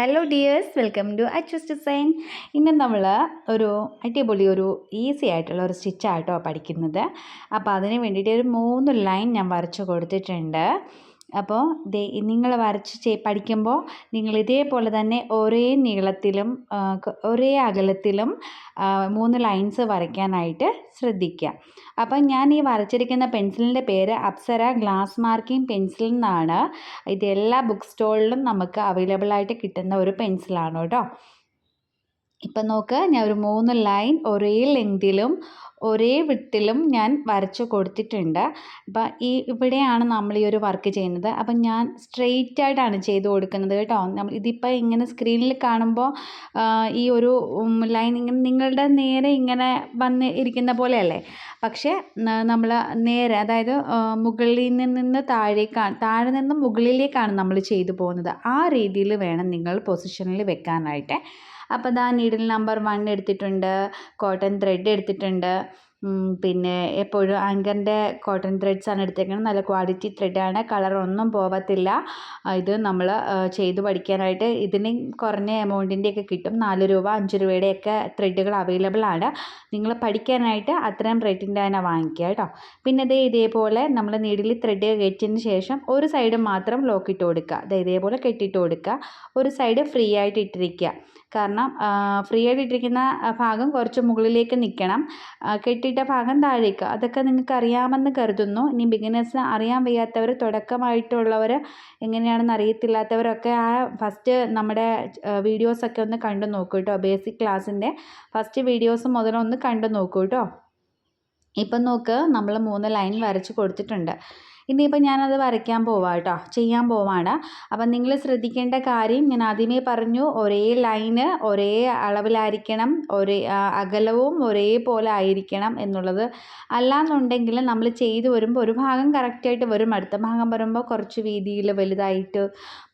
Hello dears welcome to Achus design ഇന്ന് നമ്മൾ ഒരു അടിപൊളി ഒരു ഈസി ആയിട്ടുള്ള ഒരു സ്റ്റിച്ചായിട്ടോ പഠിക്കുന്നത്. അപ്പോൾ അതിന് വേണ്ടിയിട്ട് ഒരു മൂന്ന് ലൈൻ ഞാൻ വരച്ച് കൊടുത്തിട്ടുണ്ട്. അപ്പോൾ ദേ നിങ്ങൾ വരച്ച് ചെയ് പഠിക്കുമ്പോൾ നിങ്ങൾ ഇതേപോലെ തന്നെ ഒരേ നീളത്തിലും ഒരേ അകലത്തിലും മൂന്ന് ലൈൻസ് വരയ്ക്കാനായിട്ട് ശ്രദ്ധിക്കുക അപ്പം ഞാൻ ഈ വരച്ചിരിക്കുന്ന പെൻസിലിന്റെ പേര് അപ്സര ഗ്ലാസ് മാർക്കിംഗ് പെൻസിൽ എന്നാണ്. ഇത് എല്ലാ ബുക്ക് സ്റ്റോളിലും നമുക്ക് അവൈലബിൾ ആയിട്ട് കിട്ടുന്ന ഒരു പെൻസിലാണ് കേട്ടോ. ഇപ്പം നോക്ക് ഞാൻ ഒരു മൂന്ന് ലൈൻ ഒരേ ലെങ്തിലും ഒരേ വിട്ടിലും ഞാൻ വരച്ച് കൊടുത്തിട്ടുണ്ട്. അപ്പം ഈ ഇവിടെയാണ് നമ്മൾ ഈ ഒരു വർക്ക് ചെയ്യുന്നത്. അപ്പം ഞാൻ സ്ട്രെയിറ്റ് ആയിട്ടാണ് ചെയ്ത് കൊടുക്കുന്നത് കേട്ടോ. നമ്മൾ ഇതിപ്പോൾ ഇങ്ങനെ സ്ക്രീനിൽ കാണുമ്പോൾ ഈ ഒരു ലൈൻ ഇങ്ങനെ നിങ്ങളുടെ നേരെ ഇങ്ങനെ വന്ന് ഇരിക്കുന്ന പോലെയല്ലേ? പക്ഷേ നമ്മൾ നേരെ അതായത് മുകളിൽ നിന്ന് താഴേക്കാണ് താഴെ നിന്ന് മുകളിലേക്കാണ് നമ്മൾ ചെയ്തു പോകുന്നത്. ആ രീതിയിൽ വേണം നിങ്ങൾ പൊസിഷനിൽ വെക്കാനായിട്ട്. അപ്പോൾ ദാ നീഡിൽ നമ്പർ വൺ എടുത്തിട്ടുണ്ട്. കോട്ടൺ ത്രെഡ് എടുത്തിട്ടുണ്ട്. പിന്നെ എപ്പോഴും ആങ്കറിന്റെ കോട്ടൺ ത്രെഡ്സാണ് എടുത്തേക്കുന്നത് നല്ല ക്വാളിറ്റി ത്രെഡാണ് കളർ ഒന്നും പോവത്തില്ല. ഇത് നമ്മൾ ചെയ്ത് പഠിക്കാനായിട്ട് ഇതിന് കുറഞ്ഞ എമൗണ്ടിന്റെയൊക്കെ കിട്ടും. നാല് രൂപ അഞ്ച് രൂപയുടെയൊക്കെ ത്രെഡുകൾ അവൈലബിൾ ആണ്. നിങ്ങൾ പഠിക്കാനായിട്ട് അത്രയും റേറ്റിന്റെ തന്നെ വാങ്ങിക്കുക കേട്ടോ. പിന്നെ ദേ ഇതേപോലെ നമ്മൾ നീഡിൽ ത്രെഡ് കെട്ടിയതിന് ശേഷം ഒരു സൈഡ് മാത്രം ലോക്ക് ഇട്ട് കൊടുക്കുക. ദേ ഇതേപോലെ കെട്ടിയിട്ട് കൊടുക്കുക. ഒരു സൈഡ് ഫ്രീ ആയിട്ട് ഇട്ടിരിക്കുക. കാരണം ഫ്രീ ആയിട്ട് ഇട്ടിരിക്കുന്ന ഭാഗം കുറച്ച് മുകളിലേക്ക് നിൽക്കണം. ആ, കെട്ടിയിട്ട ഭാഗം താഴേക്ക്. അതൊക്കെ നിങ്ങൾക്ക് അറിയാമെന്ന് കരുതുന്നു. ഇനി ബിഗിനേഴ്സ് അറിയാൻ വയ്യാത്തവർ തുടക്കമായിട്ടുള്ളവർ എങ്ങനെയാണെന്ന് അറിയത്തില്ലാത്തവരൊക്കെ ആ ഫസ്റ്റ് നമ്മുടെ വീഡിയോസൊക്കെ ഒന്ന് കണ്ടു നോക്കൂ കേട്ടോ. ബേസിക് ക്ലാസ്സിന്റെ ഫസ്റ്റ് വീഡിയോസ് മുതലൊന്ന് കണ്ടു നോക്കൂ കേട്ടോ. ഇപ്പം നോക്ക് നമ്മൾ മൂന്ന് ലൈൻ വരച്ച് കൊടുത്തിട്ടുണ്ട്. ഇനിയിപ്പോൾ ഞാനത് വരയ്ക്കാൻ പോവാം കേട്ടോ. ചെയ്യാൻ പോവാണ്. അപ്പം നിങ്ങൾ ശ്രദ്ധിക്കേണ്ട കാര്യം ഞാൻ ആദ്യമേ പറഞ്ഞു ഒരേ ലൈന് ഒരേ അളവിലായിരിക്കണം ഒരേ അകലവും ഒരേപോലെ ആയിരിക്കണം എന്നുള്ളത്. അല്ലാന്നുണ്ടെങ്കിൽ നമ്മൾ ചെയ്തു വരുമ്പോൾ ഒരു ഭാഗം കറക്റ്റായിട്ട് വരും അടുത്ത ഭാഗം വരുമ്പോൾ കുറച്ച് വീതിയിൽ വലുതായിട്ട്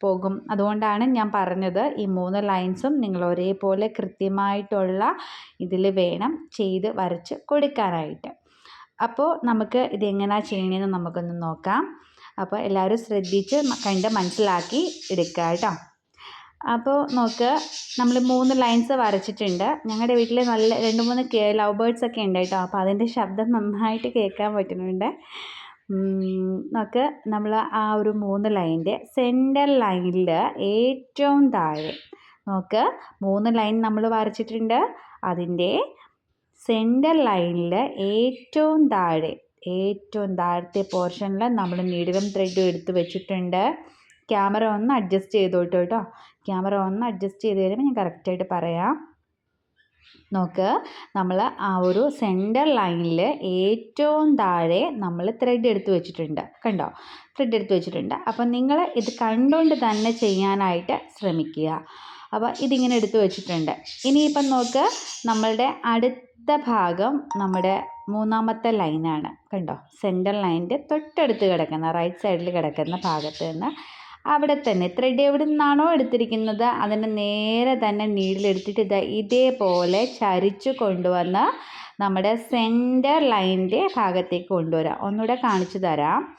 പോകും. അതുകൊണ്ടാണ് ഞാൻ പറഞ്ഞത് ഈ മൂന്ന് ലൈൻസും നിങ്ങൾ ഒരേപോലെ കൃത്യമായിട്ടുള്ള ഇതിൽ വേണം ചെയ്ത് വരച്ച് കൊടുക്കാനായിട്ട്. അപ്പോൾ നമുക്ക് ഇതെങ്ങനെയാണ് ചെയ്യണമെന്ന് നമുക്കൊന്ന് നോക്കാം. അപ്പോൾ എല്ലാവരും ശ്രദ്ധിച്ച് കണ്ട് മനസ്സിലാക്കി എടുക്കുക കേട്ടോ. അപ്പോൾ നോക്ക് നമ്മൾ മൂന്ന് ലൈൻസ് വരച്ചിട്ടുണ്ട്. ഞങ്ങളുടെ വീട്ടിൽ നല്ല രണ്ട് മൂന്ന് കേ ലവ് ബേർഡ്സ് ഒക്കെ ഉണ്ട് കേട്ടോ. അപ്പോൾ അതിന്റെ ശബ്ദം നന്നായിട്ട് കേൾക്കാൻ പറ്റുന്നുണ്ട്. നോക്ക് നമ്മൾ ആ ഒരു മൂന്ന് ലൈനിന്റെ സെന്റർ ലൈനിൽ ഏറ്റവും താഴെ നോക്ക് മൂന്ന് ലൈൻ നമ്മൾ വരച്ചിട്ടുണ്ട്. അതിന്റെ സെന്റർ ലൈനിൽ ഏറ്റവും താഴെ ഏറ്റവും താഴത്തെ പോർഷനിൽ നമ്മൾ നീഡിലും ത്രെഡും എടുത്ത് വെച്ചിട്ടുണ്ട്. ക്യാമറ ഒന്ന് അഡ്ജസ്റ്റ് ചെയ്തോട്ടോ കേട്ടോ ക്യാമറ ഒന്ന് അഡ്ജസ്റ്റ് ചെയ്ത് തരുമ്പോൾ ഞാൻ കറക്റ്റായിട്ട് പറയാം. നോക്ക് നമ്മൾ ആ ഒരു സെന്റർ ലൈനിൽ ഏറ്റവും താഴെ നമ്മൾ ത്രെഡ് എടുത്ത് വെച്ചിട്ടുണ്ട്. കണ്ടോ? ത്രെഡ് എടുത്ത് വെച്ചിട്ടുണ്ട്. അപ്പം നിങ്ങൾ ഇത് കണ്ടുകൊണ്ട് തന്നെ ചെയ്യാനായിട്ട് ശ്രമിക്കുക. അപ്പോൾ ഇതിങ്ങനെ എടുത്ത് വെച്ചിട്ടുണ്ട്. ഇനിയിപ്പം നോക്ക് നമ്മളുടെ അടുത്ത ഭാഗം നമ്മുടെ മൂന്നാമത്തെ ലൈനാണ്. കണ്ടോ? സെന്റർ ലൈനിന്റെ തൊട്ടടുത്ത് കിടക്കുന്ന റൈറ്റ് സൈഡിൽ കിടക്കുന്ന ഭാഗത്ത് നിന്ന് അവിടെ തന്നെ ത്രെഡ് എവിടെ നിന്നാണോ എടുത്തിരിക്കുന്നത് അതിന് നേരെ തന്നെ നീഡിലെടുത്തിട്ട് ഇതാ ഇതേപോലെ ചരിച്ചു കൊണ്ടുവന്ന് നമ്മുടെ സെന്റർ ലൈനിന്റെ ഭാഗത്തേക്ക് കൊണ്ടുവരാം. ഒന്നുകൂടെ കാണിച്ചു തരാം.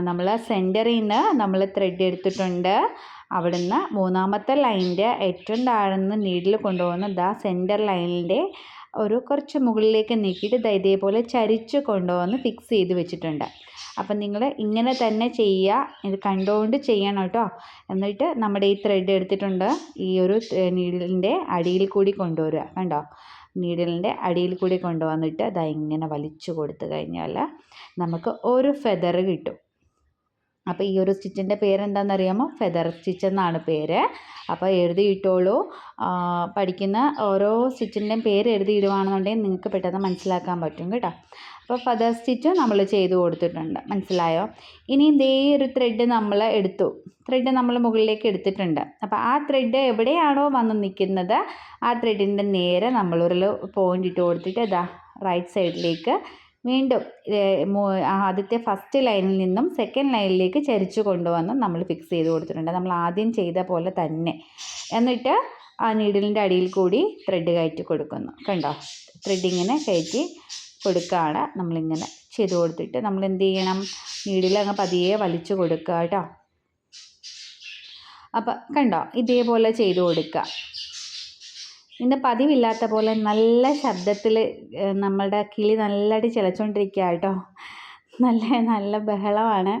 നമ്മൾ സെന്ററിൽ നിന്ന് നമ്മൾ ത്രെഡ് എടുത്തിട്ടുണ്ട്. അവിടുന്ന് മൂന്നാമത്തെ ലൈനിന്റെ ഏറ്റവും താഴ്ന്ന് നീഡിൽ കൊണ്ടുപോകുന്ന ദാ സെന്റർ ലൈനിന്റെ ഒരു കുറച്ച് മുകളിലേക്ക് നീക്കിയിട്ട് ദാ ഇതേപോലെ ചരിച്ച് കൊണ്ടുവന്ന് ഫിക്സ് ചെയ്ത് വെച്ചിട്ടുണ്ട്. അപ്പം നിങ്ങൾ ഇങ്ങനെ തന്നെ ചെയ്യുക. ഇത് കണ്ടുകൊണ്ട് ചെയ്യണം കേട്ടോ. എന്നിട്ട് നമ്മുടെ ഈ ത്രെഡ് എടുത്തിട്ടുണ്ട്. ഈ ഒരു നീഡിലിന്റെ അടിയിൽ കൂടി കൊണ്ടുവരിക. കണ്ടോ? നീഡിലിന്റെ അടിയിൽ കൂടി കൊണ്ടുവന്നിട്ട് ദാ ഇങ്ങനെ വലിച്ചു കൊടുത്തു കഴിഞ്ഞാൽ നമുക്ക് ഒരു ഫെദർ കിട്ടും. അപ്പോൾ ഈ ഒരു സ്റ്റിച്ചിന്റെ പേരെന്താണെന്നറിയാമോ ഫെദർ സ്റ്റിച്ച് എന്നാണ് പേര്. അപ്പോൾ എഴുതിയിട്ടോളൂ. പഠിക്കുന്ന ഓരോ സ്റ്റിച്ചിന്റെയും പേര് എഴുതിയിടുവാണെന്നുണ്ടെങ്കിൽ നിങ്ങൾക്ക് പെട്ടെന്ന് മനസ്സിലാക്കാൻ പറ്റും കേട്ടോ. അപ്പോൾ ഫെദർ സ്റ്റിച്ച് നമ്മൾ ചെയ്തു കൊടുത്തിട്ടുണ്ട്. മനസ്സിലായോ? ഇനി ഇതേ ഒരു ത്രെഡ് നമ്മൾ എടുത്തു. ത്രെഡ് നമ്മൾ മുകളിലേക്ക് എടുത്തിട്ടുണ്ട്. അപ്പോൾ ആ ത്രെഡ് എവിടെയാണോ വന്ന് നിൽക്കുന്നത്? ആ ത്രെഡിന്റെ നേരെ നമ്മളൊരു പോയിന്റ് ഇട്ട് കൊടുത്തിട്ട് ഇതാ റൈറ്റ് സൈഡിലേക്ക് വീണ്ടും ആദ്യത്തെ ഫസ്റ്റ് ലൈനിൽ നിന്നും സെക്കൻഡ് ലൈനിലേക്ക് ചരിച്ചു കൊണ്ടുവന്ന് നമ്മൾ ഫിക്സ് ചെയ്ത് കൊടുത്തിട്ടുണ്ട്. നമ്മൾ ആദ്യം ചെയ്ത പോലെ തന്നെ. എന്നിട്ട് ആ നീഡിലിന്റെ അടിയിൽ കൂടി ത്രെഡ് കയറ്റി കൊടുക്കുന്നു. കണ്ടോ? ത്രെഡ് ഇങ്ങനെ കയറ്റി കൊടുക്കുകയാണ് നമ്മളിങ്ങനെ ചെയ്ത് കൊടുത്തിട്ട്. നമ്മൾ എന്ത് ചെയ്യണം? നീഡിൽ അങ്ങ് പതിയെ വലിച്ചു കൊടുക്കുക കേട്ടോ. അപ്പം കണ്ടോ? ഇതേപോലെ ചെയ്ത് കൊടുക്കുക. ഇന്ന് പതിവില്ലാത്ത പോലെ നല്ല ശബ്ദത്തിൽ നമ്മളുടെ കിളി നല്ലടി ചിലച്ചുകൊണ്ടിരിക്കുക കേട്ടോ നല്ല നല്ല ബഹളമാണ്.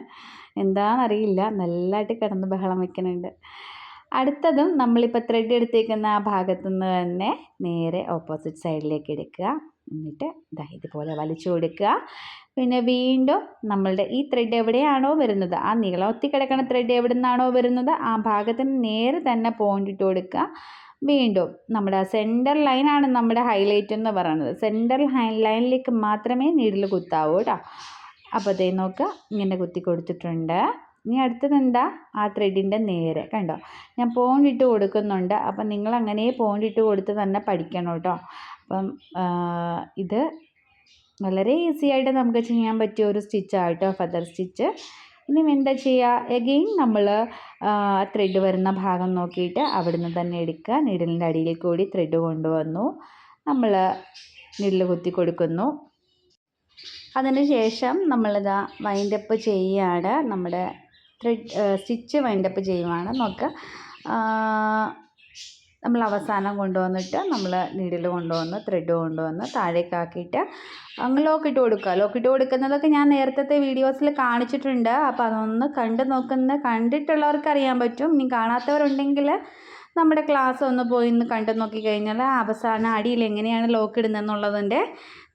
എന്താണെന്നറിയില്ല നല്ലതായിട്ട് കിടന്ന് ബഹളം വെക്കുന്നുണ്ട്. അടുത്തതും നമ്മളിപ്പോൾ ത്രെഡ് എടുത്തേക്കുന്ന ആ ഭാഗത്തു നിന്ന് തന്നെ നേരെ ഓപ്പോസിറ്റ് സൈഡിലേക്ക് എടുക്കുക. എന്നിട്ട് ഇതാ ഇതുപോലെ വലിച്ചു കൊടുക്കുക. പിന്നെ വീണ്ടും നമ്മളുടെ ഈ ത്രെഡ് എവിടെയാണോ വരുന്നത്? ആ നീളത്തി കിടക്കുന്ന ത്രെഡ് എവിടെ നിന്നാണോ വരുന്നത്? ആ ഭാഗത്തിന് നേരെ തന്നെ പോയിന്റ് ഇട്ട് കൊടുക്കുക. വീണ്ടും നമ്മുടെ സെന്റർ ലൈനാണ് നമ്മുടെ ഹൈലൈറ്റ് എന്ന് പറയുന്നത്. സെന്റർ ലൈനിലേക്ക് മാത്രമേ നീഡിൽ കുത്താവൂ കേട്ടോ അപ്പോൾ അതേ നോക്കുക ഇങ്ങനെ കുത്തി കൊടുത്തിട്ടുണ്ട്. ഇനി അടുത്തത് എന്താ? ആ ത്രെഡിന്റെ നേരെ. കണ്ടോ? ഞാൻ പോണ്ടിട്ട് കൊടുക്കുന്നുണ്ട്. അപ്പം നിങ്ങൾ അങ്ങനെ പോണ്ടിട്ട് കൊടുത്ത് തന്നെ പഠിക്കണം കേട്ടോ അപ്പം ഇത് വളരെ ഈസി ആയിട്ട് നമുക്ക് ചെയ്യാൻ പറ്റിയ ഒരു സ്റ്റിച്ചാട്ടോ ഫെദർ സ്റ്റിച്ച് ഇനി എന്താ ചെയ്യുക എഗെയിൻ നമ്മൾ ത്രെഡ് വരുന്ന ഭാഗം നോക്കിയിട്ട് അവിടുന്ന് തന്നെ എടുക്കുക. നിഴലിന്റെ അടിയിൽ കൂടി ത്രെഡ് കൊണ്ടുവന്നു. നമ്മൾ നിഴൽ കുത്തി കൊടുക്കുന്നു. അതിന് ശേഷം നമ്മളിതാ വൈൻഡപ്പ് ചെയ്യുകയാണ് നമ്മുടെ ത്രെഡ് സ്റ്റിച്ച് വൈൻഡപ്പ് ചെയ്യുവാണ്. നോക്കുക നമ്മൾ അവസാനം കൊണ്ടുവന്നിട്ട് നമ്മൾ നീഡിൽ കൊണ്ടുവന്ന് ത്രെഡ് കൊണ്ടുവന്ന് താഴേക്കാക്കിയിട്ട് അങ്ങ് ലോക്കിട്ട് കൊടുക്കുക. ലോക്കിട്ട് കൊടുക്കുന്നതൊക്കെ ഞാൻ നേരത്തെ വീഡിയോസിൽ കാണിച്ചിട്ടുണ്ട്. അപ്പോൾ അതൊന്ന് കണ്ട് നോക്കുന്ന കണ്ടിട്ടുള്ളവർക്ക് അറിയാൻ പറ്റും. ഇനി കാണാത്തവരുണ്ടെങ്കിൽ നമ്മുടെ ക്ലാസ് ഒന്ന് പോയി ഒന്ന് കണ്ടു നോക്കിക്കഴിഞ്ഞാൽ അവസാന അടിയിൽ എങ്ങനെയാണ് ലോക്ക് ഇടുന്നതെന്നുള്ളതിന്റെ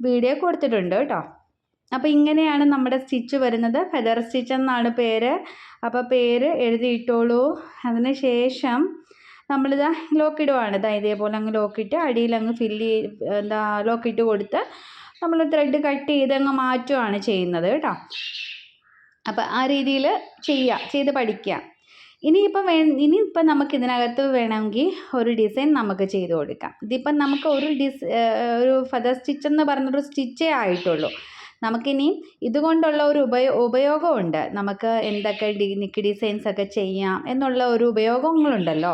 വീഡിയോ കൊടുത്തിട്ടുണ്ട് കേട്ടോ. അപ്പോൾ ഇങ്ങനെയാണ് നമ്മുടെ സ്റ്റിച്ച് വരുന്നത്. ഫെദർ സ്റ്റിച്ച് എന്നാണ് പേര്. അപ്പോൾ പേര് എഴുതിയിട്ടോളൂ. അതിന് ശേഷം നമ്മളിതാ ലോക്കിടുവാണ്. ഇതാ ഇതേപോലെ അങ്ങ് ലോക്കിട്ട് അടിയിൽ അങ്ങ് ഫില്ല് ചെയ്ത് എന്താ ലോക്കിട്ട് കൊടുത്ത് നമ്മൾ ത്രെഡ് കട്ട് ചെയ്ത് അങ്ങ് മാറ്റുകയാണ് ചെയ്യുന്നത് കേട്ടോ. അപ്പോൾ ആ രീതിയിൽ ചെയ്യുക ചെയ്ത് പഠിക്കുക ഇനിയിപ്പം വേ ഇനിയിപ്പം നമുക്ക് ഇതിനകത്ത് വേണമെങ്കിൽ ഒരു ഡിസൈൻ നമുക്ക് ചെയ്ത് കൊടുക്കാം. ഇതിപ്പം നമുക്ക് ഒരു ഡിസ് ഒരു ഫെദർ സ്റ്റിച്ച് എന്ന് പറഞ്ഞൊരു സ്റ്റിച്ചേ ആയിട്ടുള്ളൂ. നമുക്കിനി ഇതുകൊണ്ടുള്ള ഒരു ഉപയോ ഉപയോഗമുണ്ട്. നമുക്ക് എന്തൊക്കെ നിക്ക് ഡിസൈൻസ് ഒക്കെ ചെയ്യാം എന്നുള്ള ഒരു ഉപയോഗങ്ങളുണ്ടല്ലോ.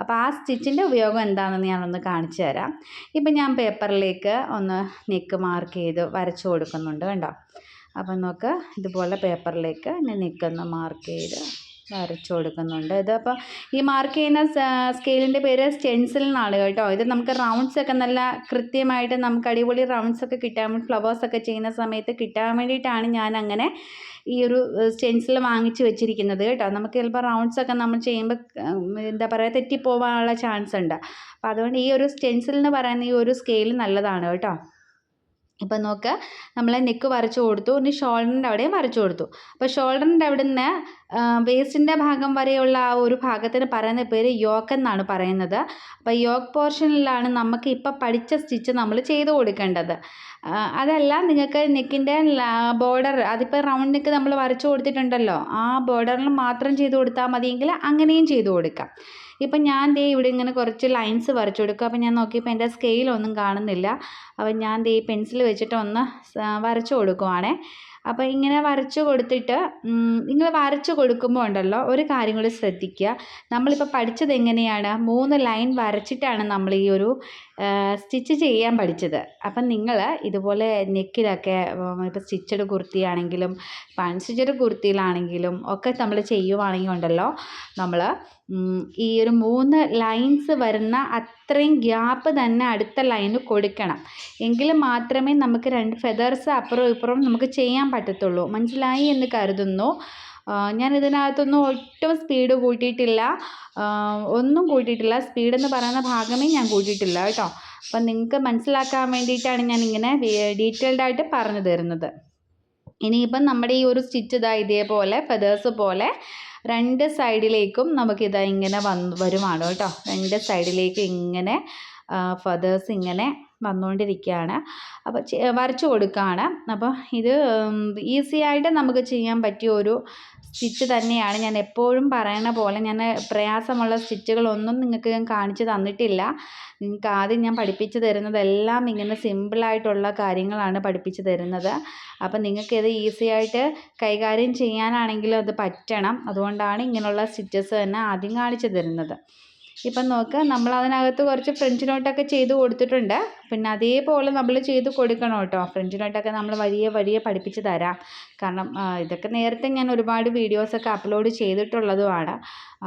അപ്പോൾ ആ സ്റ്റിച്ചിന്റെ ഉപയോഗം എന്താണെന്ന് ഞാനൊന്ന് കാണിച്ചു തരാം. ഇപ്പം ഞാൻ പേപ്പറിലേക്ക് ഒന്ന് നെക്ക് മാർക്ക് ചെയ്ത് വരച്ചു കൊടുക്കുന്നുണ്ട് കണ്ടോ? അപ്പം നോക്ക് ഇതുപോലെ പേപ്പറിലേക്ക് ഞാൻ നെക്കൊന്ന് മാർക്ക് ചെയ്ത് വരച്ചു കൊടുക്കുന്നുണ്ട്. ഇതിപ്പോൾ ഈ മാർക്ക് ചെയ്യുന്ന സ്കെയിലിന്റെ പേര് സ്റ്റെൻസിൽ നിന്നാണ് കേട്ടോ. ഇത് നമുക്ക് റൗണ്ട്സ് ഒക്കെ നല്ല കൃത്യമായിട്ട് നമുക്ക് അടിപൊളി റൗണ്ട്സ് ഒക്കെ കിട്ടാൻ വേണ്ടി ഫ്ലവേഴ്സ് ഒക്കെ ചെയ്യുന്ന സമയത്ത് കിട്ടാൻ വേണ്ടിയിട്ടാണ് ഞാൻ അങ്ങനെ ഈ ഒരു സ്റ്റെൻസിൽ വാങ്ങിച്ച് വെച്ചിരിക്കുന്നത് കേട്ടോ. നമുക്ക് ചിലപ്പോൾ റൗണ്ട്സ് ഒക്കെ നമ്മൾ ചെയ്യുമ്പോൾ എന്താ പറയുക തെറ്റിപ്പോവാനുള്ള ചാൻസ് ഉണ്ട്. അപ്പോൾ അതുകൊണ്ട് ഈ ഒരു സ്റ്റെൻസിൽ എന്ന് പറയുന്ന ഈ ഒരു സ്കെയിൽ നല്ലതാണ് കേട്ടോ. ഇപ്പം നോക്കുക നമ്മൾ നെക്ക് വരച്ചു കൊടുത്തു ഇനി ഷോൾഡറിന്റെ അവിടെയും വരച്ചു കൊടുത്തു. അപ്പോൾ ഷോൾഡറിന്റെ അവിടെ നിന്ന് വേസ്റ്റിന്റെ ഭാഗം വരെയുള്ള ആ ഒരു ഭാഗത്തിന് പറയുന്ന പേര് യോക്ക് എന്നാണ് പറയുന്നത്. അപ്പോൾ യോക്ക് പോർഷനിലാണ് നമുക്ക് ഇപ്പം പഠിച്ച സ്റ്റിച്ച് നമ്മൾ ചെയ്ത് കൊടുക്കേണ്ടത്. അതല്ല നിങ്ങൾക്ക് നെക്കിന്റെ ബോർഡർ അതിപ്പോൾ റൗണ്ട് നെക്ക് നമ്മൾ വരച്ചു കൊടുത്തിട്ടുണ്ടല്ലോ ആ ബോർഡറിൽ മാത്രം ചെയ്ത് കൊടുത്താൽ മതിയെങ്കിൽ അങ്ങനെയും ചെയ്ത് കൊടുക്കാം. ഇപ്പം ഞാൻ ദേ ഇവിടെ ഇങ്ങനെ കുറച്ച് ലൈൻസ് വരച്ചു കൊടുക്കും. അപ്പം ഞാൻ നോക്കിയപ്പോൾ എന്റെ സ്കെയിലൊന്നും കാണുന്നില്ല. അപ്പം ഞാൻ ദേ പെൻസിൽ വെച്ചിട്ട് ഒന്ന് വരച്ചു കൊടുക്കുവാണേ. അപ്പോൾ ഇങ്ങനെ വരച്ചു കൊടുത്തിട്ട് നിങ്ങൾ വരച്ചു കൊടുക്കുമ്പോൾ ഉണ്ടല്ലോ ഒരു കാര്യം കൂടി ശ്രദ്ധിക്കുക. നമ്മളിപ്പോൾ പഠിച്ചത് എങ്ങനെയാണ്? മൂന്ന് ലൈൻ വരച്ചിട്ടാണ് നമ്മൾ ഈ ഒരു സ്റ്റിച്ച് ചെയ്യാൻ പഠിച്ചത്. അപ്പം നിങ്ങൾ ഇതുപോലെ നെക്കിലൊക്കെ ഇപ്പോൾ സ്റ്റിച്ചഡ് കുർത്തിയാണെങ്കിലും പൺസ്റ്റിച്ചഡ് കുർത്തിയിലാണെങ്കിലും ഒക്കെ നമ്മൾ ചെയ്യുവാണെങ്കിൽ ഉണ്ടല്ലോ നമ്മൾ ഈ ഒരു മൂന്ന് ലൈൻസ് വരുന്ന അത്രയും ഗ്യാപ്പ് തന്നെ അടുത്ത ലൈന് കൊടുക്കണം. എങ്കിൽ മാത്രമേ നമുക്ക് രണ്ട് ഫെതേഴ്സ് അപ്പുറവും ഇപ്പുറവും നമുക്ക് ചെയ്യാൻ പറ്റത്തുള്ളൂ. മനസ്സിലായി എന്ന് കരുതുന്നു. ഞാൻ ഇതിനകത്തൊന്നും ഒട്ടും സ്പീഡ് കൂട്ടിയിട്ടില്ല. ഒന്നും കൂട്ടിയിട്ടില്ല. സ്പീഡെന്ന് പറയുന്ന ഭാഗമേ ഞാൻ കൂട്ടിയിട്ടില്ല കേട്ടോ. അപ്പം നിങ്ങൾക്ക് മനസ്സിലാക്കാൻ വേണ്ടിയിട്ടാണ് ഞാൻ ഇങ്ങനെ ഡീറ്റെയിൽഡ് ആയിട്ട് പറഞ്ഞു തരുന്നത്. ഇനിയിപ്പം നമ്മുടെ ഈ ഒരു സ്റ്റിച്ച് ഇതാ ഇതേപോലെ ഫെതേഴ്സ് പോലെ രണ്ട് സൈഡിലേക്കും നമുക്കിതാ ഇങ്ങനെ വന്ന് വരുവാണ് കേട്ടോ. രണ്ട് സൈഡിലേക്ക് ഇങ്ങനെ ഫെതേഴ്സ് ഇങ്ങനെ വന്നുകൊണ്ടിരിക്കുകയാണ്. അപ്പോൾ വരച്ചു കൊടുക്കുകയാണ്. അപ്പോൾ ഇത് ഈസി ആയിട്ട് നമുക്ക് ചെയ്യാൻ പറ്റിയ ഒരു സ്റ്റിച്ച് തന്നെയാണ്. ഞാൻ എപ്പോഴും പറയണ പോലെ ഞാൻ പ്രയാസമുള്ള സ്റ്റിച്ചുകളൊന്നും നിങ്ങൾക്ക് ഞാൻ കാണിച്ചു തന്നിട്ടില്ല. നിങ്ങൾക്ക് ആദ്യം ഞാൻ പഠിപ്പിച്ച് തരുന്നതെല്ലാം ഇങ്ങനെ സിമ്പിളായിട്ടുള്ള കാര്യങ്ങളാണ് പഠിപ്പിച്ച് തരുന്നത്. അപ്പം നിങ്ങൾക്കിത് ഈസി ആയിട്ട് കൈകാര്യം ചെയ്യാനാണെങ്കിലും അത് പറ്റണം. അതുകൊണ്ടാണ് ഇങ്ങനെയുള്ള സ്റ്റിച്ചസ് തന്നെ ആദ്യം കാണിച്ചു തരുന്നത്. ഇപ്പം നോക്കുക നമ്മൾ അതിനകത്ത് കുറച്ച് ഫ്രഞ്ച് നോട്ടൊക്കെ ചെയ്ത് കൊടുത്തിട്ടുണ്ട്. പിന്നെ അതേപോലെ നമ്മൾ ചെയ്ത് കൊടുക്കണം കേട്ടോ. ഫ്രഞ്ച് നോട്ടൊക്കെ നമ്മൾ വലിയ വലിയ പഠിപ്പിച്ച് തരാം. കാരണം ഇതൊക്കെ നേരത്തെ ഞാൻ ഒരുപാട് വീഡിയോസൊക്കെ അപ്ലോഡ് ചെയ്തിട്ടുള്ളതുമാണ്.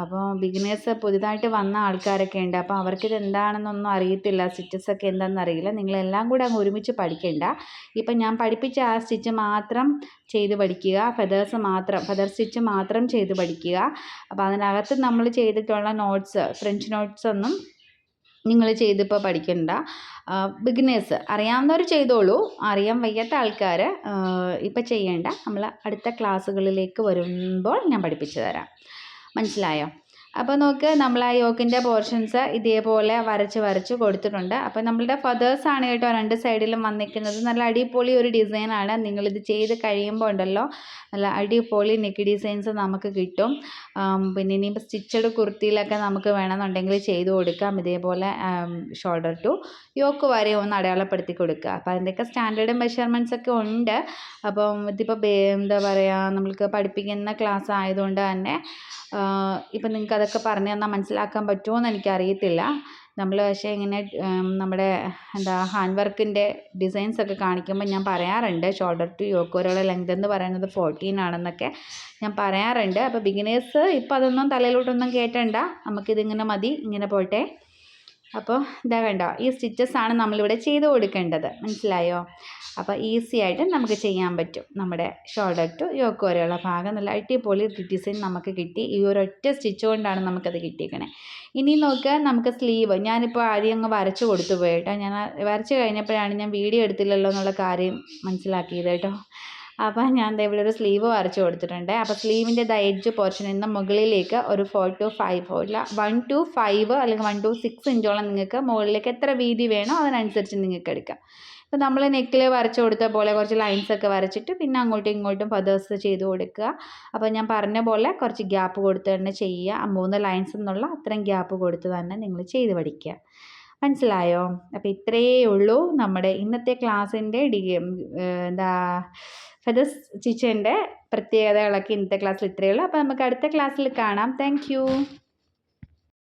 അപ്പോൾ ബിഗിനേഴ്സ് പുതുതായിട്ട് വന്ന ആൾക്കാരൊക്കെ ഉണ്ട്. അപ്പോൾ അവർക്കിത് എന്താണെന്നൊന്നും അറിയത്തില്ല സ്റ്റിച്ചസൊക്കെ എന്താണെന്ന് അറിയില്ല. നിങ്ങളെല്ലാം കൂടെ അങ്ങ് ഒരുമിച്ച് പഠിക്കേണ്ട. ഇപ്പം ഞാൻ പഠിപ്പിച്ച ആ സ്റ്റിച്ച് മാത്രം ചെയ്ത് പഠിക്കുക. ഫെതേഴ്സ് മാത്രം ഫെതർ സ്റ്റിച്ച് മാത്രം ചെയ്ത് പഠിക്കുക. അപ്പോൾ അതിനകത്ത് നമ്മൾ ചെയ്തിട്ടുള്ള നോട്ട്സ് ഫ്രഞ്ച് നോട്ട്സ് ഒന്നും നിങ്ങൾ ചെയ്തിപ്പോൾ പഠിക്കണ്ട. ബിഗിനേഴ്സ് അറിയാവുന്നവർ ചെയ്തോളൂ. അറിയാൻ വയ്യാത്ത ആൾക്കാർ ഇപ്പം ചെയ്യേണ്ട. നമ്മൾ അടുത്ത ക്ലാസ്സുകളിലേക്ക് വരുമ്പോൾ ഞാൻ പഠിപ്പിച്ചു തരാം. മനസ്സിലായോ? അപ്പോൾ നോക്ക് നമ്മൾ ആ യോക്കിന്റെ പോർഷൻസ് ഇതേപോലെ വരച്ച് വരച്ച് കൊടുത്തിട്ടുണ്ട്. അപ്പോൾ നമ്മളുടെ ഫദേഴ്സ് ആണ് കേട്ടോ രണ്ട് സൈഡിലും വന്നിരിക്കുന്നത്. നല്ല അടിപൊളി ഒരു ഡിസൈനാണ് നിങ്ങളിത് ചെയ്ത് കഴിയുമ്പോൾ ഉണ്ടല്ലോ നല്ല അടിപൊളി നെക്ക് ഡിസൈൻസ് നമുക്ക് കിട്ടും. പിന്നെ ഇനിയിപ്പോൾ സ്റ്റിച്ചഡ് കുർത്തിയിലൊക്കെ നമുക്ക് വേണമെന്നുണ്ടെങ്കിൽ ചെയ്ത് കൊടുക്കാം. ഇതേപോലെ ഷോൾഡർ ടു യോക്ക് വരെ ഒന്ന് അടയാളപ്പെടുത്തി കൊടുക്കുക. അപ്പോൾ അതിന്റെയൊക്കെ സ്റ്റാൻഡേർഡ് മെഷർമെന്റ്സ് ഒക്കെ ഉണ്ട്. അപ്പം ഇതിപ്പോൾ എന്താ പറയുക നമ്മൾക്ക് പഠിപ്പിക്കുന്ന ക്ലാസ് ആയതുകൊണ്ട് തന്നെ ഇപ്പം നിങ്ങൾക്ക് അതൊക്കെ പറഞ്ഞു തന്നാൽ മനസ്സിലാക്കാൻ പറ്റുമോ എന്ന് എനിക്കറിയത്തില്ല. നമ്മൾ പക്ഷേ ഇങ്ങനെ നമ്മുടെ എന്താ ഹാൻഡ് വർക്കിന്റെ ഡിസൈൻസ് ഒക്കെ കാണിക്കുമ്പോൾ ഞാൻ പറയാറുണ്ട് ഷോൾഡർ ടു യോക്ക് വരെയുള്ള ലെങ്ത് എന്ന് പറയുന്നത് ഫോർട്ടീൻ ആണെന്നൊക്കെ ഞാൻ പറയാറുണ്ട്. അപ്പോൾ ബിഗിനേഴ്സ് ഇപ്പോൾ അതൊന്നും തലയിലോട്ടൊന്നും കയറ്റണ്ട നമുക്കിതിങ്ങനെ മതി. ഇങ്ങനെ പോട്ടെ. അപ്പോൾ ഇതാ വേണ്ട ഈ സ്റ്റിച്ചസ് ആണ് നമ്മളിവിടെ ചെയ്ത് കൊടുക്കേണ്ടത്. മനസ്സിലായോ? അപ്പോൾ ഈസി ആയിട്ട് നമുക്ക് ചെയ്യാൻ പറ്റും. നമ്മുടെ ഷോൾഡർ ടു യോക്ക് വരെയുള്ള ഭാഗം നല്ല അടിപൊളി ഡിസൈൻ നമുക്ക് കിട്ടി. ഈ ഒരൊറ്റ സ്റ്റിച്ച് കൊണ്ടാണ് നമുക്കത് കിട്ടിയേക്കണേ. ഇനി നോക്കുക നമുക്ക് സ്ലീവ് ഞാനിപ്പോൾ ആദ്യം അങ്ങ് വരച്ച് കൊടുത്തു പോയി കേട്ടോ. ഞാൻ വരച്ച് കഴിഞ്ഞപ്പോഴാണ് ഞാൻ വീഡിയോ എടുത്തില്ലല്ലോ എന്നുള്ള കാര്യം മനസ്സിലാക്കിയത് കേട്ടോ. അപ്പോൾ ഞാൻ ഇവിടെ ഒരു സ്ലീവ് വരച്ച് കൊടുത്തിട്ടുണ്ട്. അപ്പോൾ സ്ലീവിന്റെ ദ എഡ്ജ് പോർഷനിൽ നിന്ന് മുകളിലേക്ക് ഒരു ഫോർ ടു ഫൈവ് ഇല്ല വൺ ടു ഫൈവ് അല്ലെങ്കിൽ വൺ ടു സിക്സ് ഇഞ്ചോളം നിങ്ങൾക്ക് മുകളിലേക്ക് എത്ര വീതി വേണോ അതിനനുസരിച്ച് നിങ്ങൾക്ക് എടുക്കാം. ഇപ്പോൾ നമ്മൾ നെക്കിൽ വരച്ച് കൊടുത്ത പോലെ കുറച്ച് ലൈൻസ് ഒക്കെ വരച്ചിട്ട് പിന്നെ അങ്ങോട്ടും ഇങ്ങോട്ടും ഫദേഴ്സ് ചെയ്ത് കൊടുക്കുക. അപ്പോൾ ഞാൻ പറഞ്ഞ പോലെ കുറച്ച് ഗ്യാപ്പ് കൊടുത്ത് തന്നെ ചെയ്യുക. മൂന്ന് ലൈൻസ് എന്നുള്ള അത്രയും ഗ്യാപ്പ് കൊടുത്ത് തന്നെ നിങ്ങൾ ചെയ്ത് പഠിക്കുക. മനസ്സിലായോ? അപ്പോൾ ഇത്രയേ ഉള്ളൂ നമ്മുടെ ഇന്നത്തെ ക്ലാസ്സിന്റെ ഡി എന്താ ഫെദസ് ചിച്ചന്റെ പ്രത്യേകതകളൊക്കെ ഇന്നത്തെ ക്ലാസ്സിൽ ഇത്രയേ ഉള്ളൂ. അപ്പോൾ നമുക്ക് അടുത്ത ക്ലാസ്സിൽ കാണാം. താങ്ക്